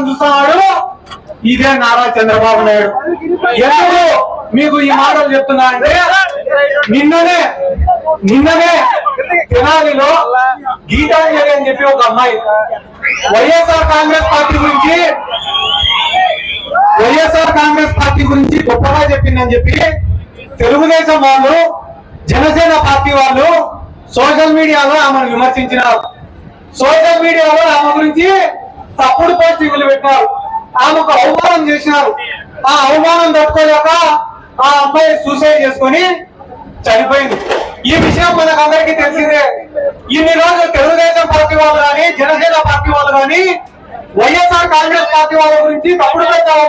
చేసుకోవాలని చూస్తున్నాడు. ఇదే నారా చంద్రబాబు నాయుడు. ఎందుకు మీకు ఈ మాటలు చెప్తున్నా అంటే నిన్ననే నిన్ననే తెనాలిలో గీతాంజలి అని చెప్పి ఒక అమ్మాయి వైఎస్ఆర్ కాంగ్రెస్ పార్టీ గురించి వైఎస్ఆర్ కాంగ్రెస్ పార్టీ గురించి గొప్పగా చెప్పిందని చెప్పి తెలుగుదేశం వాళ్ళు జనసేన పార్టీ వాళ్ళు సోషల్ మీడియాలో ఆమెను విమర్శించినారు. సోషల్ మీడియాలో ఆమె గురించి తప్పుడు పోస్టింగ్లు పెట్టారు. ఆమెకు అవమానం చేసినారు ఆ అవమానం తట్టుకోలేక ఆ అమ్మాయి సూసైడ్ చేసుకొని చనిపోయింది. ఈ విషయం మనకు అందరికీ తెలిసిందే. ఇన్ని రోజులు తెలుగుదేశం పార్టీ వాళ్ళు కానీ జనసేన పార్టీ వాళ్ళు కానీ వైఎస్ఆర్ కాంగ్రెస్ పార్టీ వాళ్ళ గురించి తప్పుడు ప్రచారం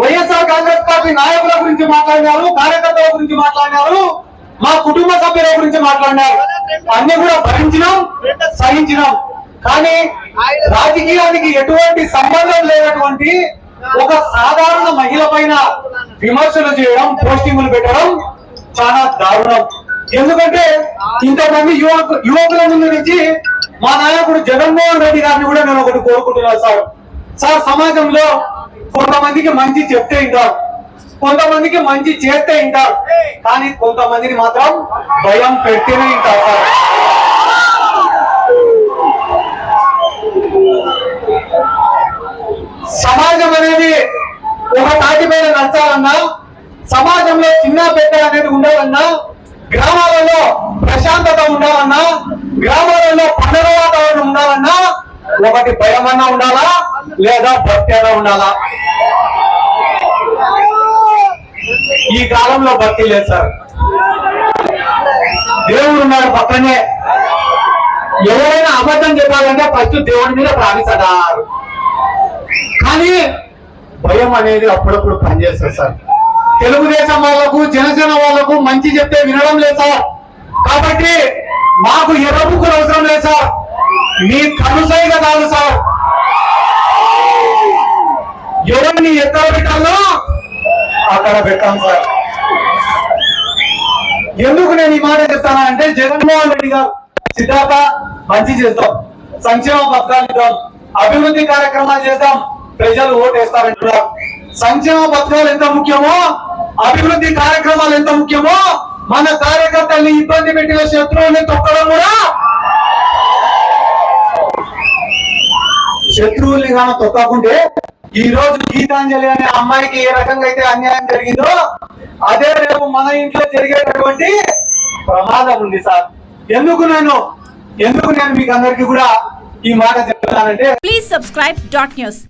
వైఎస్ఆర్ కాంగ్రెస్ పార్టీ నాయకుల గురించి మాట్లాడినారు కార్యకర్తల గురించి మాట్లాడినారు మా కుటుంబ సభ్యుల గురించి మాట్లాడినారు. అన్ని కూడా భరించినాం సహించినాం. కానీ రాజకీయానికి ఎటువంటి సంబంధం లేనటువంటి ఒక సాధారణ మహిళ పైన విమర్శలు చేయడం పోస్టింగులు పెట్టడం చాలా దారుణం. ఎందుకంటే ఇంతమంది యువకు యువకుల ముందు నుంచి మా నాయకుడు జగన్మోహన్ రెడ్డి గారిని కూడా నేను ఒకటి కోరుకుంటున్నాను సార్. సార్ సమాజంలో కొంతమందికి మంచి చెప్తే వింటారు కొంతమందికి మంచి చేస్తే ఇంటారు కానీ కొంతమందిని మాత్రం భయం పెడితేనే వింటారు సార్. ఒక తాటిపైన నచ్చాలన్నా నడచాలన్నా సమాజంలో చిన్న పెద్ద అనేది ఉండాలన్నా గ్రామాలలో ప్రశాంతత ఉండాలన్నా గ్రామాలలో పండుగ వాతావరణం ఉండాలన్నా ఒకటి భయం ఉండాలా లేదా భక్తి అన్నా ఉండాలా? ఈ కాలంలో భక్తి లేదు సార్. దేవుడు ఉన్నాడు పక్కనే. ఎవరైనా అబద్ధం చెప్పాలంటే ఫస్ట్ దేవుడి మీద ప్రాణిస్తారు భయం అనేది అప్పుడప్పుడు పనిచేస్తుంది సార్. తెలుగుదేశం వాళ్ళకు జనసేన వాళ్ళకు మంచి చెప్తే వినడం లేదు సార్. కాబట్టి మాకు ఎర్రబుక్కులు అవసరం లేదు సార్. మీ కనుసైగ కాదు సార్. ఎవరిని ఎక్కడ పెట్టాలో అక్కడ పెట్టాం సార్. ఎందుకు నేను ఈ మాట చెప్తానా అంటే జగన్మోహన్ రెడ్డి గారు సిద్ధార్థ మంచి చేద్దాం సంక్షేమ పథకాలు ఇద్దాం. అభివృద్ధి కార్యక్రమాలు చేద్దాం. ప్రజలు ఓటేస్తారంటున్నారు సంక్షేమ పథకాలు ఎంత ముఖ్యమో అభివృద్ధి కార్యక్రమాలు ఎంత ముఖ్యమో మన కార్యకర్తల్ని ఇబ్బంది పెట్టిన శత్రువుల్ని తొక్కడం కూడా శత్రువుల్ని కానీ తొక్కకుంటే ఈ రోజు గీతాంజలి అనే అమ్మాయికి ఏ రకంగా అయితే అన్యాయం జరిగిందో అదే రేపు మన ఇంట్లో జరిగేటటువంటి ప్రమాదం ఉంది సార్. ఎందుకు నేను ఎందుకు నేను మీకు అందరికీ కూడా ఈ మాట చెప్తానంటే ప్లీజ్ సబ్స్క్రైబ్ డాట్ న్యూస్